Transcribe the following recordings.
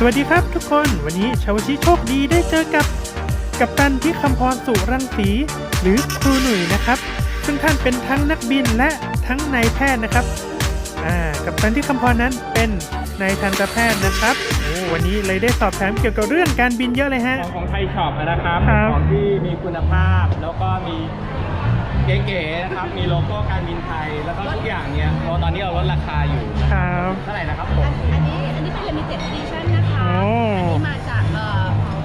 สวัสดีครับทุกคนวันนี้ชาวชิโชคดีได้เจอกับกัปตันที่คำพรสุรังสีหรือครูหนุ่ยนะครับ ซึ่งท่านเป็นทั้งนักบินและทั้งนายแพทย์นะครับอ่ากัปตันที่คำพรนั้นเป็นนายทันตแพทย์นะครับโอ้วันนี้เลยได้สอบถามเกี่ยวกับเรื่องการบินเยอะเลยฮะของของไทยช็อปนะครับ ครับ ของที่มีคุณภาพแล้วก็มี เก๋ๆนะครับ มีโลโก้การบินไทย แล้วก็ทุกอย่างเนี้ยเพราะตอนนี้เราลดราคาอยู่ ครับเท่าไหร่นะครับผม อันนี้อันนี้เป็น limited edition นะคะ โอ้ อันนี้มาจากเอ่อ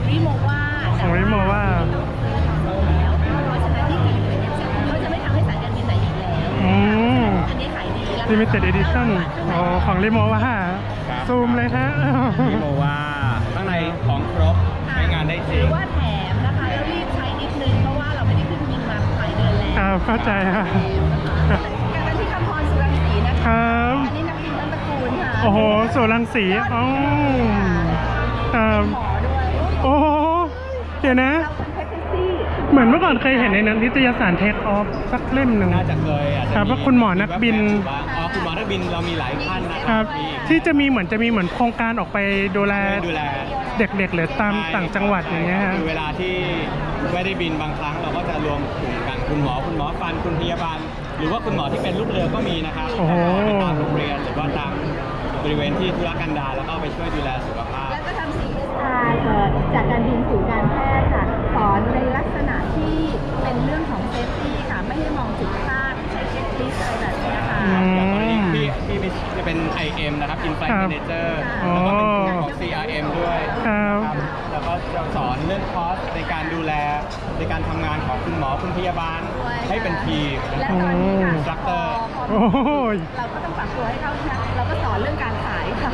ริโมวาของ Rimowa แล้วเพราะฉะนั้นนี่คือ limited edition เขาจะไม่ทำให้สายการบินไหนอีกแล้วอืมอันนี้ขายดีราคา limited edition อ๋อของริโมว่าครับ ซูมเลยฮะพี่โมว่าข้างในของครบใช้งานได้จหริรืงอว่า หลายเดือนแล้วครับเข้าใจฮะการที่คำพรสุรังสีนะคคะรับอันนี้นักบินตั้งตระกูลค่ะโอ้โหสุรังสีอ๋อครับหมอด้วยโอ้โหเดี๋ยวนะเราเป็นเพชรซี่เหมือนเมื่อก่อนเคยเห็นในหนังนิตยสารเทคออฟสักเล่มหนึ่งน่าจะเคยอาจจะครับมีว่าคุณหมอนักบินว่าอ๋อคุณหมอนักบินเรามีหลายท่านนะครับมีที่จะมีเหมือนจะมีเหมือนโครงการออกไปดูแลดูแล เด็กๆ หรือตามต่างจังหวัดอย่างเงี้ยฮะ คือเวลาที่ไม่ได้บินบางครั้งเราก็จะรวมกลุ่มกันคุณหมอคุณหมอฟันคุณพยาบาล หรือว่าคุณหมอที่เป็นลูกเรือก็มีนะครับโอ้โห ไปตามโรงเรียนหรือว่าตามบริเวณที่ธุรกันดารแล้วก็ไปช่วยดูแลสุขภาพ แล้วก็ทำ CSR เอ่อจากการบินสู่การแพทย์ นะครับ Inflight ครับ Manager อ๋อแล้วก็เป็นของ CRM ด้วยครับแล้วก็จะสอนเรื่องคอร์สในการดูแลในการทำงานของคุณหมอคุณพยาบาลให้เป็นทีมและตอนนี้ค่ะ Instructor พอโอ้โหเราก็ต้องปรับตัวให้เข้านะเราก็สอนเรื่องการขายค่ะ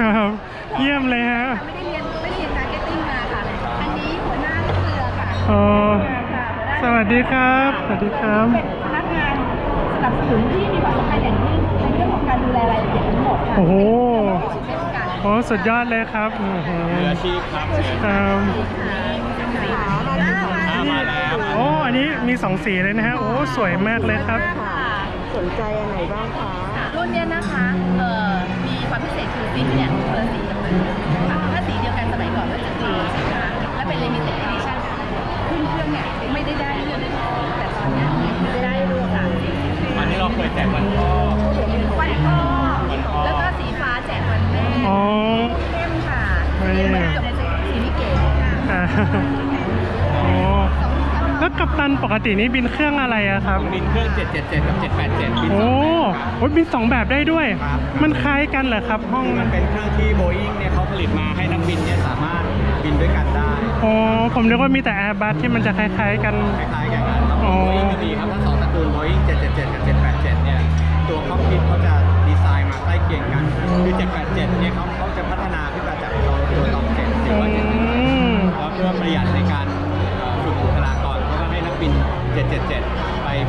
ครับ เยี่ยมเลยฮะไม่ได้เรียนไม่ได้เรียนมาร์เก็ตติ้งมาค่ะ อันนี้หัวหน้าลูกเรือค่ะอ๋อค่ะหัวหน้าสวัสดีครับ สวัสดีครับ เป็นพนักงานสนับสนุนที่มีความสำคัญอย่างยิ่งในเรื่องของการดูแลรายละเอียดทั้งหมดค่ะโอ้โหเช่นกันโอ้สุดยอดเลยครับอื้อหือมืออาชีพครับเชิญครับอ่ามาแล้วโอ้อันนี้มีสองสีเลยนะฮะโอ้สวยมากเลยครับ สนใจอันไหนบ้างคะรุ่นเนี้ยนะคะเอ่อมีความพิเศษคือซิปเนี่ยคนละสีกันเล นปกตินี่บินเครื่องอะไรอะครับผมบินเครื่อง 777 กับ 787 บินโอ้สองแบบครับ โอ้ยบินสองแบบได้ด้วย ครับ มันคล้ายกันเหรอครับ ห้องคือมันเป็นเครื่องที่โบอิงเนี่ยเขาผลิตมาให้นักบินเนี่ยสามารถบินด้วยกันได้ โอ้ผมนึกว่ามีแต่แอร์บัสที่มันจะคล้ายๆกัน คล้ายๆกันครับอ๋อโบอิงก็มีครับทั้งสองตระกูลโบอิง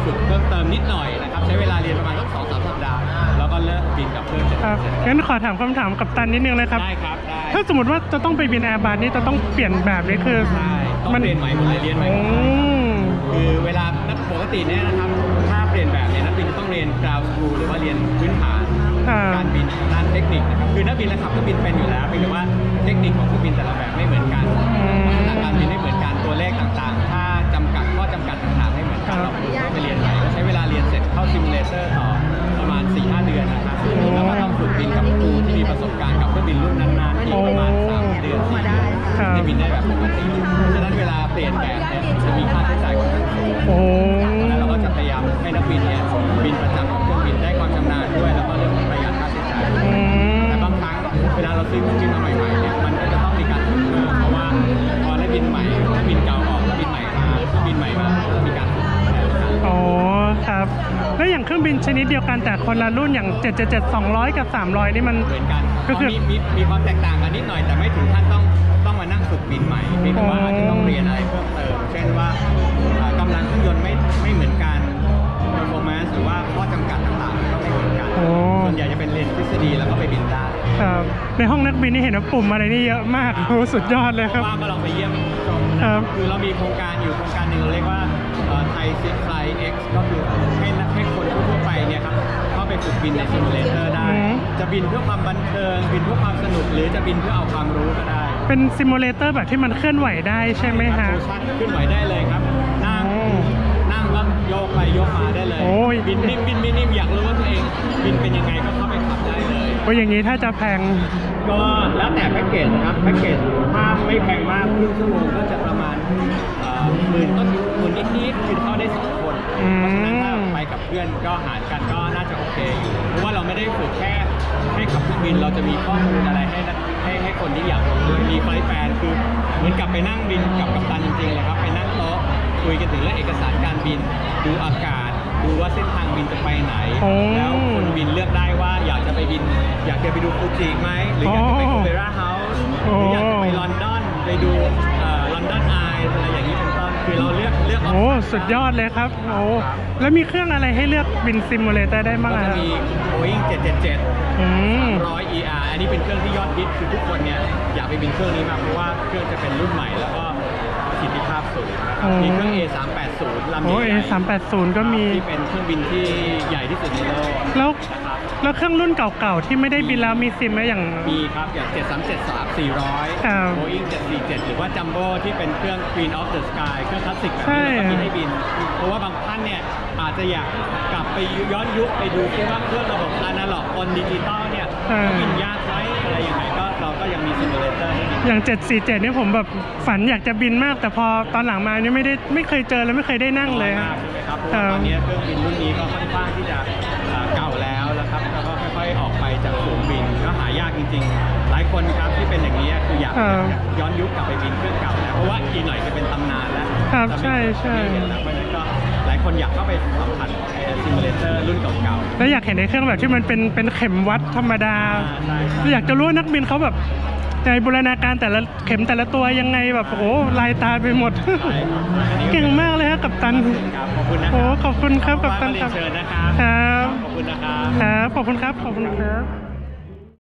ฝึกเพิ่มเติมนิดหน่อยนะครับ ใช้เวลาเรียนประมาณสักสองสามสัปดาห์ แล้วก็เลิกบินกับเครื่องครับ777งั้นขอถามคำถามกัปตันนิดนึงนะครับ ได้ครับได้ถ้าสมมติว่าจะต้องไปบินแอร์บัสนี่จะต้องเปลี่ยนแบบนี้คือใช่ต้องเปลี่ยนใหม่หมดเลยเรียนใหม่อืหมดเลยมคือเวลานักปกติเนี่ยนะครับถ้าเปลี่ยนแบบเนี่ยนักบินต้องเรียน ground school หรือว่าเรียนพื้นฐานครับการบินด้านเทคนิคนะครับคือนักบินและขับเครื่องบินเป็นอยู่แล้วเพียงแต่ว่าเทคนิคของเครื่องบินแต่ละแบบไม่เหมือนกันอืมลักษณะการบินไม่เหมือนกันตัวเลขต่าง บจะบินได้แบบปกติเพราะฉะนั้นเวลาเปลี่ยนแบบเนี่ยจะมีค่าใช้จ่ายค่อนข้างสูงโอ้แล้วเราก็จะพยายามให้นักบินเนี่ยบินประจำกับเครื่องบินได้ความชำนาญด้วย แล้วก็เรื่องของประหยัดค่าใช้จ่ายอืมแต่บางครั้งเวลาเราซื้อเครื่องบินมาใหม่ๆเนี่ยมันก็จะต้องมีการฝึกเพิ่มเพราะว่าพอได้บินใหม่ถ้าบินเก่าออกแล้วบินใหม่มาเครื่องบินใหม่มาก็ต้องมีการฝึกแทนกันอ๋อครับ แล้วอย่างเครื่องบินชนิดเดียวกันแต่คนละรุ่นอย่าง 777 200 กับ 300 นี่มัน เหมือนกันก็คือ มีมีมีความแตกต่างกันนิดหน่อยแต่ไม่ถึงขั้นต้อง ต้องมานั่งฝึกบินใหม่เพียงแต่ว่าอาจจะต้องเรียนอะไรเพิ่มเติม เช่นว่าเอ่อกำลังเครื่องยนต์ไม่ไม่เหมือนกัน performance หรือว่าข้อจำกัดต่างๆก็ไม่เหมือนกัน โอ้ ส่วนใหญ่จะเป็นเรียนทฤษฎีแล้วก็ไปบินได้ครับในห้องนักบินนี่เห็นว่าปุ่มอะไรนี่เยอะมากโอ้สุดยอดเลยครับ ว่างก็ลองไปเยี่ยมชมนะครับคือเรามีโครงการอยู่โครงการหนึ่งเราเรียกว่าไทยซิฟไฟเอ็กซ์ก็คือให้นักให้คนทั่วๆไปเนี่ยครับเข้าไปฝึกบินในซิมูเลเตอร์ได้ อืม จะบินเพื่อความบันเทิง บินเพื่อความสนุกหรือจะบินเพื่อเอาความรู้ก็ได้ เป็นซิมูเลเตอร์แบบที่มันเคลื่อนไหวได้ใช่ไหมฮะโมชั่นขึ้นไหวได้เลยครับ นั่งโอ้นั่งก็โยกไปโยกมาได้เลยโอ้ยบินนิ่มบินไม่นิ่มอยากรู้ว่าตัวเอง บินเป็นยังไงก็เข้าไปขับได้เลยโอ้ยอย่างนี้ถ้าจะแพง ก็แล้วแต่แพ็กเกจนะครับแพ็กเกจถ้าไม่แพงมากครึ่งชั่วโมงก็จะประมาณหมื่นต้นหมื่นนิดๆคือเข้าได้สองคนอืม เพราะฉะนั้นถ้าไปกับเพื่อนก็หารกันก็น่าจะโอเคอยู่เพราะว่าเราไม่ได้ฝึกแค่ให้ขับเครื่องบินเราจะมีข้อมูลอะไรให้นะให้ให้คนที่อยากรู้ด้วยมีไฟล์แฟนคือเหมือนกับไปนั่งบินกับกัปตันจริงๆเลยครับไปนั่งโต๊ะคุยกันถึงเรื่องเอกสารการบิน ดูอากาศ ดูว่าเส้นทางบินจะไปไหนโอ้แล้วคนบินเลือกได้ว่าอยากจะไปบิน อยากจะไปดูฟูจิไหมหรืออยากจะไปโอ้โอเปร่าเฮาส์หโอ้รืออยากจะไปลอนดอนไปดูลอนดอนไออะไรอย่างนี้เป็นต้น คือเราเลือกเลือกโอ้สุดยอดเลยครับโอ้แล้วมีเครื่องอะไรให้เลือกบินซิมูเลเตอร์ได้บ้างก็อะจะมี Boeing 777 อืม 100 ER อันนี้เป็นเครื่องที่ยอดฮิตคือทุกคนเนี่ยอยากไปบินเครื่องนี้มากเพราะว่าเครื่องจะเป็นรุ่นใหม่แล้วก็ประสิทธิภาพสูงนะครับอืมมีเครื่อง A380 ลำโอ้ใหเอญ่สามแปดศูนย์ก็มี ที่เป็นเครื่องบินที่ใหญ่ที่สุดในโลกแล้ว นะครับ แล้วเครื่องรุ่นเก่าๆที่ไม่ได้บินแล้วมีซิมไหมอย่าง มีครับอย่าง 7373 400ครับ Boeing 747 หรือว่า Jumbo ที่เป็นเครื่อง Queen of the Sky เครื่องคลาสสิกแบบใช่นี้เราก็มีให้บิน เพราะว่าบางท่านเนี่ยอาจจะอยากกลับไปย้อนยุคไปดูซิว่าเครื่องระบบอนาล็อกออนดิจิตอลเนี่ยเขาบินยากไหมอะไรยังไงก็เราก็ยังมีซิมูเลเตอร์ให้บิน อย่าง 747นี่ผมแบบฝันอยากจะบินมาก แต่พอตอนหลังมานี่ไม่ได้ไม่เคยเจอแล้วไม่เคยได้นั่งเลยมากฮะใช่ไหมครับเพราะว่าตอนนี้เครื่องบินรุ่นนี้ก็ค่อนข้างที่จะ ริง ๆ หลายคนครับที่เป็นอย่างนี้คืออยากเออย้อนยุคกลับไปบินเครื่องเก่าแล้วเพราะว่าอีกหน่อยจะเป็นตำนานแล้วครับจะไม่ใช่ใช่ ไม่เห็นแล้วเพราะฉะนั้นก็หลายคนอยากเข้าไปสัมผัสซิมูเลเตอร์รุ่นเก่าๆแล้วอยากเห็นในเครื่องแบบที่มันเป็นเป็นเข็มวัดธรรมดาใช่ใช่ อยากจะรู้ว่านักบินเขาแบบในบูรณาการแต่ละเข็มแต่ละตัวยังไงแบบโอ้โหลายตาไปหมด ใช่อันนี้ เก่งมากเลยครับกัปตัน ครับขอบคุณนะคโอ้รับขอบคุณครับกัปตันว่างๆครับเรียนเชิญนะครับ ครับ ขอบคุณนะครับ ครับ ขอบคุณครับ ขอบคุณครับ